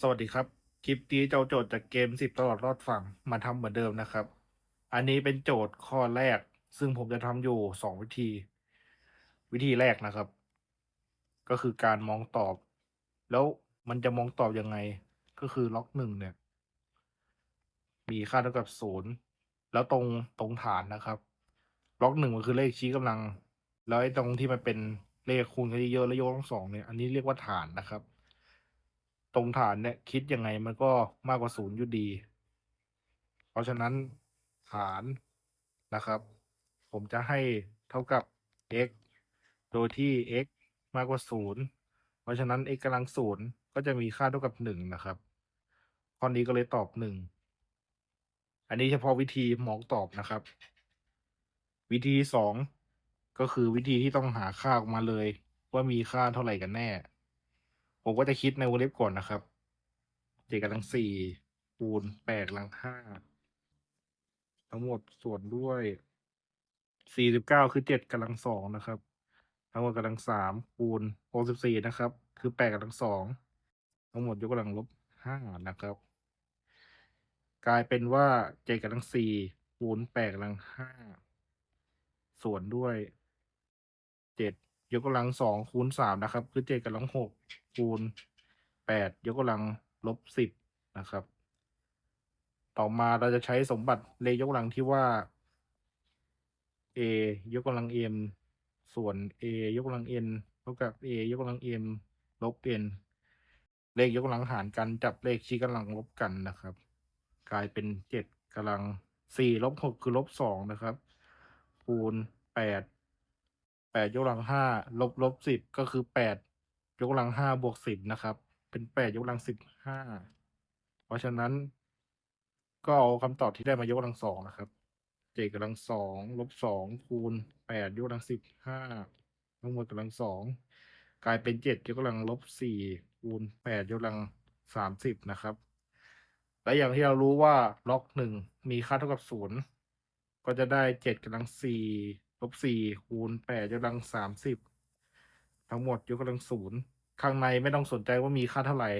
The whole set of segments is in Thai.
สวัสดีครับ คลิปนี้เจ้าโจทย์จากเกมสิบตลอดรอดฝั่งมาทำเหมือนเดิมนะครับ อันนี้เป็นโจทย์ข้อแรก ซึ่งผมจะทำอยู่สองวิธี วิธีแรกนะครับ ก็คือการมองตอบ แล้วมันจะมองตอบยังไง ก็คือล็อกหนึ่งเนี่ย มีค่าเท่ากับศูนย์แล้วตรงตรงฐานนะครับ ล็อกหนึ่งมันคือเลขชี้กำลัง แล้วไอ้ตรงที่มันเป็นเลขคูณกันเยอะแล้วยกกำลังสองเนี่ยอันนี้เรียกว่าฐานนะครับ ตรงฐานเนี่ย คิดยังไงมันก็มากกว่าศูนย์อยู่ดี เพราะฉะนั้นฐานนะครับ ผมจะให้เท่ากับ x โดยที่ x มากกว่าศูนย์เพราะฉะนั้น x กำลังศูนย์ก็จะมีค่าเท่ากับหนึ่งนะครับข้อนี้ก็เลยตอบหนึ่งอันนี้เฉพาะวิธีมองตอบนะครับ วิธีสองก็คือวิธีที่ต้องหาค่าออกมาเลย ว่ามีค่าเท่าไหร่กันแน่ ผมก็จะคิดในวงเล็บก่อนนะครับเจ็ดกำลังสี่คูณแปดกำลังห้าทั้งหมดส่วนด้วยสี่สิบเก้าคือเจ็ดกำลังสองนะครับ ทั้งหมดกำลังสามคูณหกสิบสี่นะครับ คือแปดกำลังสองทั้งหมดยกกำลังลบห้านะครับ กลายเป็นว่าเจ็ดกำลังสี่คูณแปดกำลังห้าส่วนด้วยเจ็ด ยกกำลังสองคูณสามนะครับ คือเจ็ดกำลังหกคูณแปดยกกำลังลบสิบนะครับ ต่อมาเราจะใช้สมบัติเลขยกกำลังที่ว่า a ยกกำลัง m ส่วน a ยกกำลัง n เท่ากับ a ยกกำลัง m ลบ n เลขยกกำลังหารกันจับเลขชี้กำลังลบกันนะครับ กลายเป็นเจ็ดกำลังสี่ลบหกคือลบสองนะครับ คูณแปด แปดยกกำลังห้าลบลบสิบก็คือแปดยกกำลังห้าบวกสิบนะครับ เป็นแปดยกกำลังสิบห้าเพราะฉะนั้น ก็เอาคำตอบที่ได้มายกกำลังสองนะครับเจ็ดกำลังสองลบสองคูณแปดยกกำลังสิบห้าทั้งหมดกำลังสองกลายเป็นเจ็ดยกกำลังลบสี่คูณแปดยกกำลังสามสิบนะครับ และอย่างที่เรารู้ว่าล็อกหนึ่งมีค่าเท่ากับศูนย์ก็จะได้เจ็ดกำลังสี่ บสี่คูณแปดยกกำลังสามสิบทั้งหมดยกกำลังศูนย์ข้างในไม่ต้องสนใจว่ามีค่าเท่าไหร่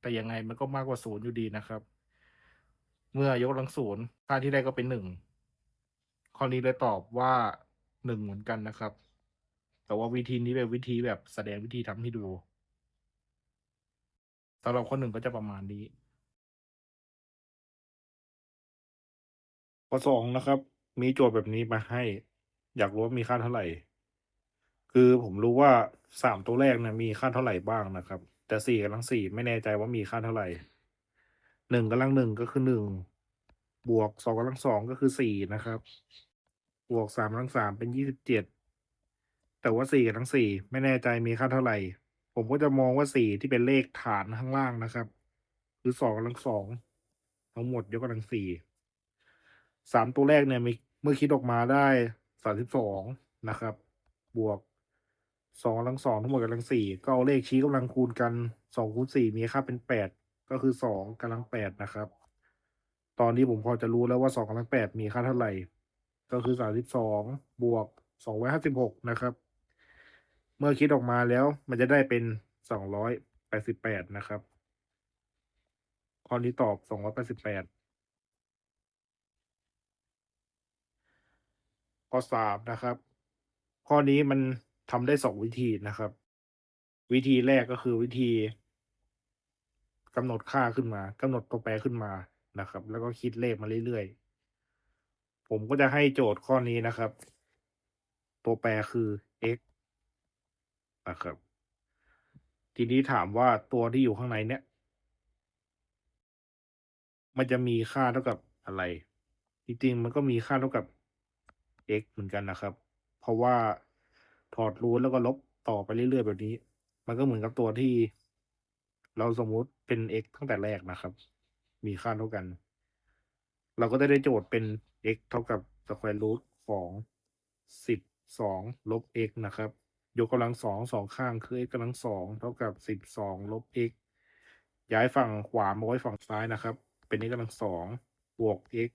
แต่ยังไงมันก็มากกว่าศูนย์อยู่ดีนะครับ เมื่อยกกำลังศูนย์ค่าที่ได้ก็เป็นหนึ่งข้อนี้เลยตอบว่าหนึ่งเหมือนกันนะครับ แต่ว่าวิธีนี้เป็นวิธีแบบแสดงวิธีทำให้ดูสำหรับข้อหนึ่งก็จะประมาณนี้ ข้อสองนะครับ มีโจทย์แบบนี้มาให้ อยากรู้ว่ามีค่าเท่าไหร่ คือผมรู้ว่าสามตัวแรกเนี่ยมีค่าเท่าไหร่บ้างนะครับ แต่สี่กำลังสี่ไม่แน่ใจว่ามีค่าเท่าไหร่หนึ่งกำลังหนึ่งก็คือหนึ่งบวกสองกำลังสองก็คือสี่นะครับ บวกสามกำลังสามเป็นยี่สิบเจ็ดแต่ว่าสี่กำลังสี่ไม่แน่ใจมีค่าเท่าไหร่ ผมก็จะมองว่าสี่ที่เป็นเลขฐานข้างล่างนะครับ คือสองกำลังสองทั้งหมดยกกำลังสี่สามตัวแรกเนี่ยมเมื่อคิดออกมาได้ สามสิบสองนะครับ บวกสองกำลังสองทั้งหมดกำลังสี่ก็เอาเลขชี้กำลังคูณกันสองคูณสี่มีค่าเป็นแปดก็คือสองกำลังแปดนะครับ ตอนนี้ผมพอจะรู้แล้วว่าสองกำลังแปดมีค่าเท่าไหร่ ก็คือสามสิบสองบวกสองร้อยห้าสิบหกนะครับ เมื่อคิดออกมาแล้วมันจะได้เป็นสองร้อยแปดสิบแปดนะครับข้อนี้ตอบสองร้อยแปดสิบแปด ข้อสามนะครับ ข้อนี้มันทำได้สองวิธีนะครับ วิธีแรกก็คือวิธีกำหนดค่าขึ้นมากำหนดตัวแปรขึ้นมานะครับ แล้วก็คิดเลขมาเรื่อยๆ ผมก็จะให้โจทย์ข้อนี้นะครับ ตัวแปรคือ x นะครับ ทีนี้ถามว่าตัวที่อยู่ข้างในเนี้ยมันจะมีค่าเท่ากับอะไร จริงๆ มันก็มีค่าเท่ากับ x เหมือนกันนะครับ เพราะว่าถอดรูทแล้วก็ลบต่อไปเรื่อยๆแบบนี้ มันก็เหมือนกับตัวที่ เราสมมุติเป็น x ตั้งแต่แรกนะครับ มีค่าเท่ากัน เราก็จะได้โจทย์เป็น x เท่ากับ square root ของสิบสองลบ x นะครับ ยกกำลังสองสองข้างคือ x กำลังสองเท่ากับสิบสองลบ x ย้ายฝั่งขวามาไว้ฝั่งซ้ายนะครับ เป็น x กำลังสองบวก x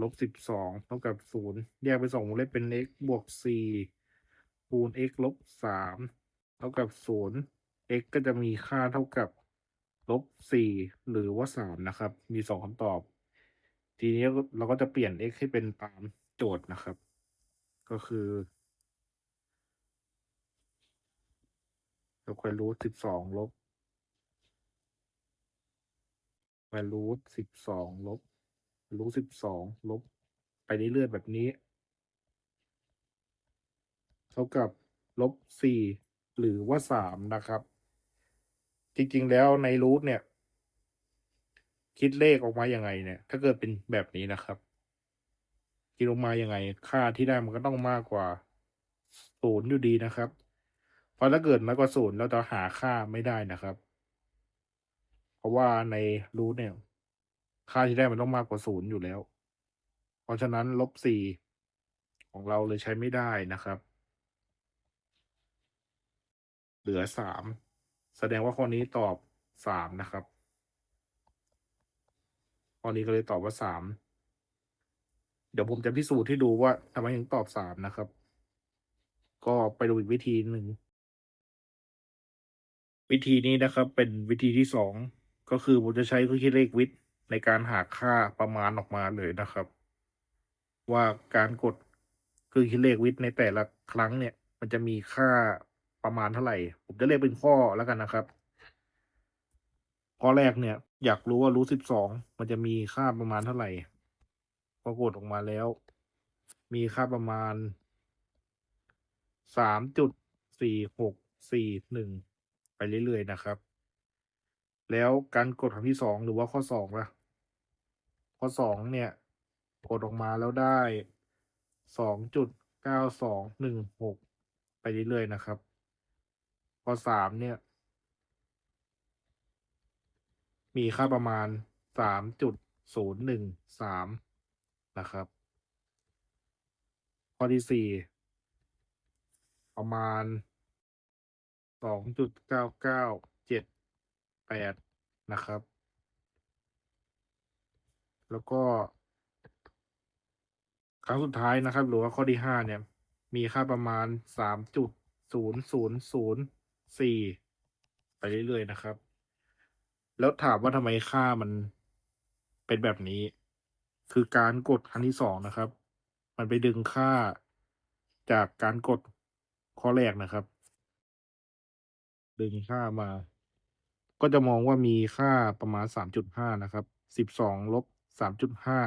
ลบสิบสองเท่ากับศูนย์แยกไปสองวงเล็บเป็น x บวกสี่คูณ x ลบสามเท่ากับศูนย์ x ก็จะมีค่าเท่ากับลบสี่หรือว่าสามนะครับ มีสองคำตอบ ทีนี้เราก็จะเปลี่ยน x ให้เป็นตามโจทย์นะครับ ก็คือสแควรรูทสิบสองลบควรรูทสิบสองลบ รูทสิบสองลบไปเรื่อยๆแบบนี้ เท่ากับลบสี่หรือว่าสามนะครับ จริงๆแล้วในรูทเนี่ย คิดเลขออกมาอยังไงเนี่ย ถ้าเกิดเป็นแบบนี้นะครับคิดออกมายังไง ค่าที่ได้มันก็ต้องมากกว่าศูนย์อยู่ดีนะครับ เพราะถ้าเกิดน้อยกว่าศูนย์เราจะหาค่าไม่ได้นะครับ เพราะว่าในรูทเนี่ย ค่าที่ได้มันต้องมากกว่าศูนย์อยู่แล้ว เพราะฉะนั้นลบสี่ของเราเลยใช้ไม่ได้นะครับ เหลือสามแสดงว่าข้อนี้ตอบสามนะครับข้อนี้ก็เลยตอบว่าสามเดี๋ยวผมจะพิสูจน์ให้ดูว่าทำไมถึงตอบสามนะครับ ก็ไปดูอีกวิธีหนึ่ง วิธีนี้นะครับ เป็นวิธีที่สองก็คือผมจะใช้เครื่องคิดเลขวิทย์ ในการหาค่าประมาณออกมาเลยนะครับ ว่าการกดเครื่องคิดเลขวิทย์ในแต่ละครั้งเนี่ย มันจะมีค่าประมาณเท่าไหร่ ผมจะเรียกเป็นข้อแล้วกันนะครับ ข้อแรกเนี่ย อยากรู้ว่ารูทสิบสองมันจะมีค่าประมาณเท่าไหร่พอกดออกมาแล้ว มีค่าประมาณสามจุดสี่หกสี่หนึ่งไปเรื่อยๆนะครับ แล้วการกดครั้งที่สองหรือว่าข้อสองล่ะ อสองเนี่ยกดออกมาแล้วได้สองจุดเก้าสองหนึ่งหกไปเรื่อยๆนะครับข้อสามเนี่ย มีค่าประมาณสามจุดศูนย์หนึ่งสามนะครับข้อที่สี่ประมาณสองจุดเก้าเก้าเจ็ดแปดนะครับ แล้วก็ ครั้งสุดท้ายนะครับ หรือว่าข้อที่ห้าเนี่ย มีค่าประมาณสามจุดศูนย์ศูนย์ศูนย์สี่ไปเรื่อยๆนะครับ แล้วถามว่าทำไมค่ามันเป็นแบบนี้ คือการกดครั้งที่สองนะครับ มันไปดึงค่าจากการกดข้อแรกนะครับ ดึงค่ามา ก็จะมองว่ามีค่าประมาณสามจุดห้านะครับสิบสองลบ สามจุดห้า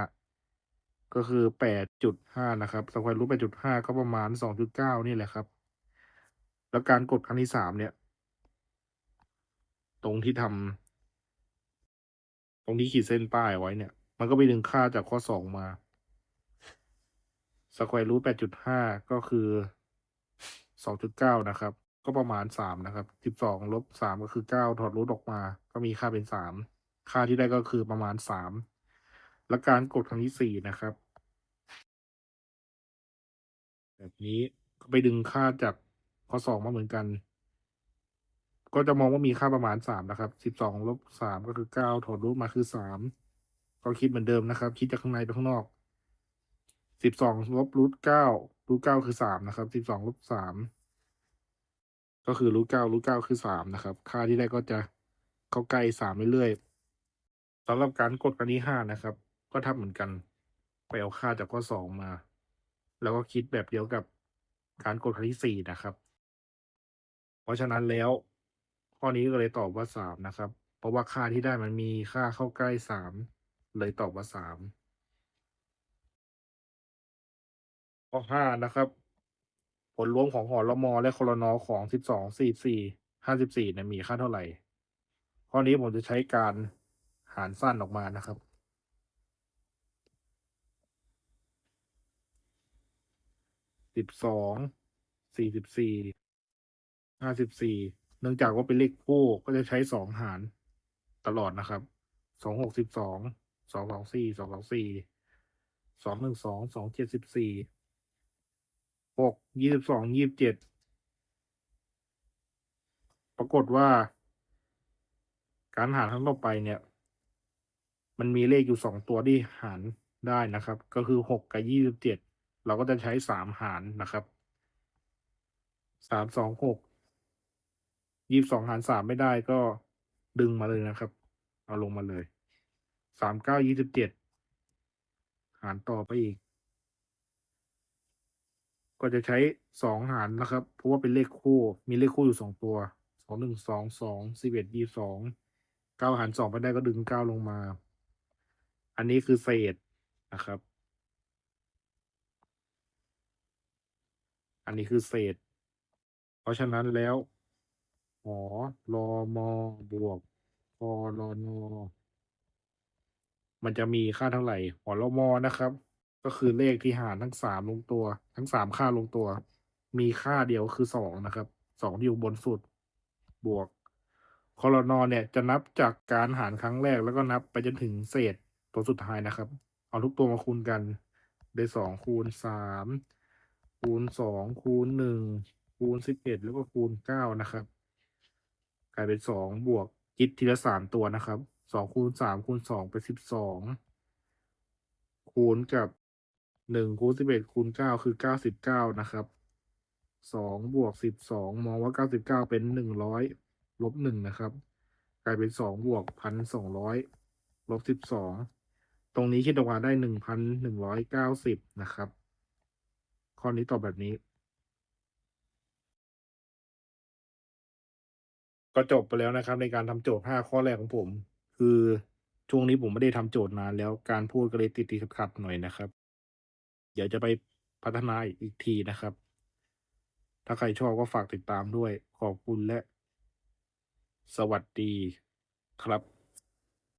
ก็คือแปดจุดห้านะครับสแควร์รูทแปดจุดห้าก็ประมาณสองจุดเก้านี่แหละครับ แล้วการกดครั้งที่สามเนี่ย ตรงที่ทำตรงที่ขีดเส้นป้ายไว้เนี่ย มันก็ไปดึงค่าจากข้อสองมาสแควร์รูทแปดจุดห้าก็คือสองจุดเก้านะครับ ก็ประมาณสามนะครับสิบสองลบสามก็คือเก้าถอดรูทออกมา ก็มีค่าเป็นสามค่าที่ได้ก็คือประมาณสาม และการกดครั้งที่สี่นะครับ แบบนี้ก็ไปดึงค่าจากข้อสองมาเหมือนกัน ก็จะมองว่ามีค่าประมาณสามนะครับสิบสองลบสามก็คือเก้าถอดรูทมาคือสามก็คิดเหมือนเดิมนะครับ คิดจากข้างในไปข้างนอกสิบสองลบรูทเก้ารูทเก้าคือสามนะครับสิบสองลบสามก็คือรูทเก้ารูทเก้าคือสามนะครับ ค่าที่ได้ก็จะเข้าใกล้สามเรื่อยๆสำหรับการกดครั้งที่ห้านะครับ ก็ทำเหมือนกัน ไปเอาค่าจากข้อสองมา แล้วก็คิดแบบเดียวกับการกดครั้งที่สี่นะครับ เพราะฉะนั้นแล้ว ข้อนี้ก็เลยตอบว่าสามนะครับ เพราะว่าค่าที่ได้มันมีค่าเข้าใกล้สามเลยตอบว่าสามข้อห้านะครับ ผลรวมของหอรมอและคอรนอของสิบสองสี่สี่ห้าสิบสี่เนี่ยมีค่าเท่าไหร่ ข้อนี้ผมจะใช้การหารสั้นออกมานะครับ สิบสอง สี่สิบสี่ ห้าสิบสี่ เนื่องจากว่าเป็นเลขคู่ก็จะใช้สองหารตลอดนะครับ สองหกสิบสอง สองสองสี่ สองสองสี่ สองหนึ่งสอง สองเจ็ดสิบสี่ หก ยี่สิบสอง ยี่สิบเจ็ด ปรากฏว่า การหารครั้งต่อไปเนี่ย มันมีเลขอยู่สองตัวที่หารได้นะครับ ก็คือหกกับยี่สิบเจ็ด เราก็จะใช้สามหารนะครับสามสองหกยี่สิบสองหารสามไม่ได้ก็ดึงมาเลยนะครับ เอาลงมาเลยสามเก้ายี่สิบเจ็ดหารต่อไปอีก ก็จะใช้สองหารนะครับ เพราะว่าเป็นเลขคู่ มีเลขคู่อยู่สองตัวสองหนึ่งสองสองสิบเอ็ดยี่สองเก้าหารสองไปได้ก็ดึงเก้าลงมา อันนี้คือเศษนะครับ อันนี้คือเศษ เพราะฉะนั้นแล้วหอรอมอบวกพอรอนอมันจะมีค่าเท่าไหร่หอรอมอนะครับ ก็คือเลขที่หารทั้งสามลงตัว ทั้งสามค่าลงตัว มีค่าเดียวคือสองนะครับสองที่อยู่บนสุด บวกคอรนอเนี่ยจะนับจากการหารครั้งแรกแล้วก็นับไปจนถึงเศษตัวสุดท้ายนะครับ เอาทุกตัวมาคูณกัน ได้สองคูณสาม คูณสองคูณหนึ่งคูณสิบเอ็ดแล้วก็คูณเก้านะครับกลายเป็นสองบวกคิดทีละสามตัวนะครับสองคูณสามคูณสองเป็นสิบสองคูณกับหนึ่งคูณสิบเอ็ดคูณเก้าคือเก้าสิบเก้านะครับสองบวกสิบสองมองว่าเก้าสิบเก้าเป็นหนึ่งร้อยลบหนึ่งนะครับ กลายเป็นสองบวกพันสองร้อยลบสิบสองตรงนี้คิดออกมาได้หนึ่งพันหนึ่งร้อยเก้าสิบนะครับ ข้อนี้ตอบแบบนี้ ก็จบไปแล้วนะครับ ในการทำโจทย์ห้าข้อแรกของผม คือช่วงนี้ผมไม่ได้ทำโจทย์นานแล้วการพูดก็เลยติดติดขัดขัดๆหน่อยนะครับ เดี๋ยวจะไปพัฒนาอีกทีนะครับ ถ้าใครชอบก็ฝากติดตามด้วย ขอบคุณและ สวัสดีครับ